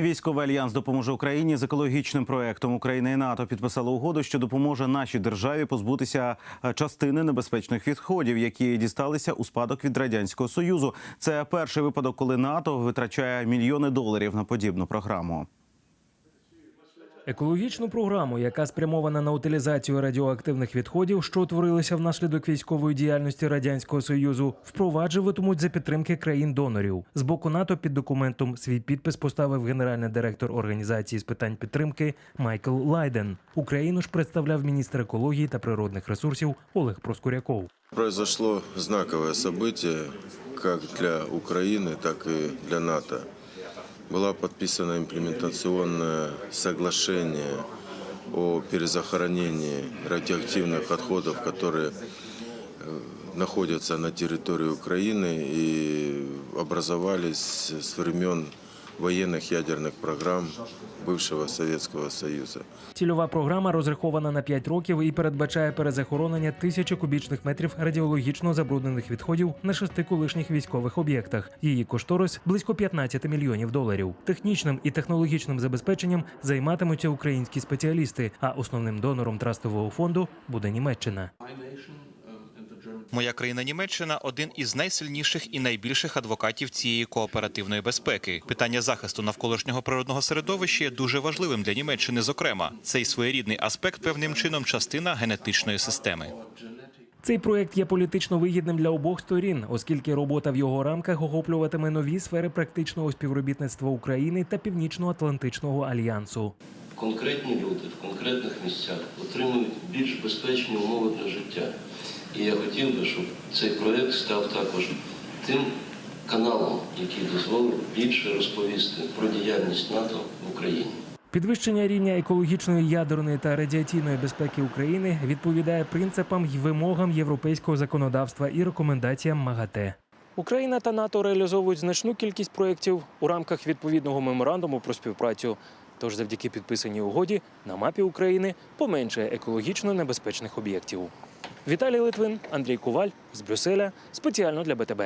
Військовий альянс допоможе Україні з екологічним проектом. Україна і НАТО підписали угоду, що допоможе нашій державі позбутися е, частини небезпечних відходів, які дісталися у спадок від радянського союзу. Це перший випадок, коли НАТО витрачає мільйони доларів на подібну програму. Екологічну програму, яка спрямована на утилізацію радіоактивних відходів, що утворилися внаслідок військової діяльності радянського союзу, впроваджуватимуть за підтримки країн-донорів. З боку НАТО під документом свій підпис поставив генеральний директор організації з питань підтримки Майкл Лайден. Україну ж представляв міністр екології та природних ресурсів Олег Проскуряков. Произошло знаковое событие как для Украины, так и для НАТО. Было подписано имплементационное соглашение о перезахоронении радиоактивных отходов, которые э, находятся на территории Украины и образовались с времен военных ядерных программ бывшего Советского Союза. Цільова програма розрахована на 5 років і передбачає перезахоронення тисячі кубічних метрів радіологічно забруднених відходів на шести колишніх військових об'єктах. Її кошторис близько 15 мільйонів доларів. Технічним і технологічним забезпеченням займатимуться українські спеціалісти. А основним донором трастового фонду буде Німеччина. Моя країна Німеччина один із найсильніших і найбільших адвокатів цієї кооперативної безпеки. Питання захисту навколишнього природного середовища є дуже важливим для Німеччини. Зокрема, цей своєрідний аспект певним чином частина генетичної системи. Цей проект є політично вигідним для обох сторін, оскільки робота в його рамках охоплюватиме нові сфери практичного співробітництва України та Північно-Атлантичного альянсу. Конкретні люди в конкретних місцях отримують більш безпечні умови для життя. І я хотів би, щоб цей проєкт став також тим каналом, який дозволив більше розповісти про діяльність НАТО в Україні. Підвищення рівня екологічної ядерної та радіаційної безпеки України відповідає принципам й вимогам європейського законодавства і рекомендаціям МАГАТЕ. Україна та НАТО реалізовують значну кількість проєктів у рамках відповідного меморандуму про співпрацю. Тож, завдяки підписаній угоді на мапі України поменшає екологічно небезпечних об'єктів. Віталій Литвин, Андрій Куваль з Брюсселя спеціально для БТБ.